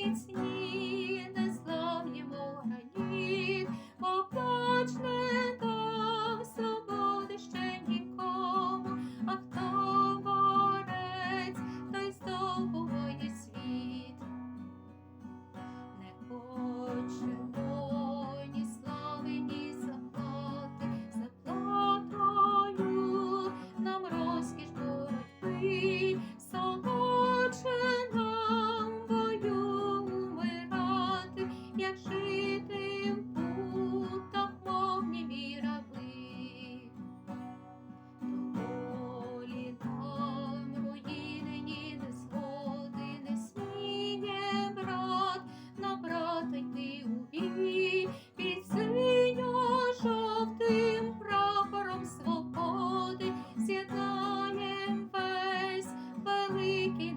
Sweet. великий.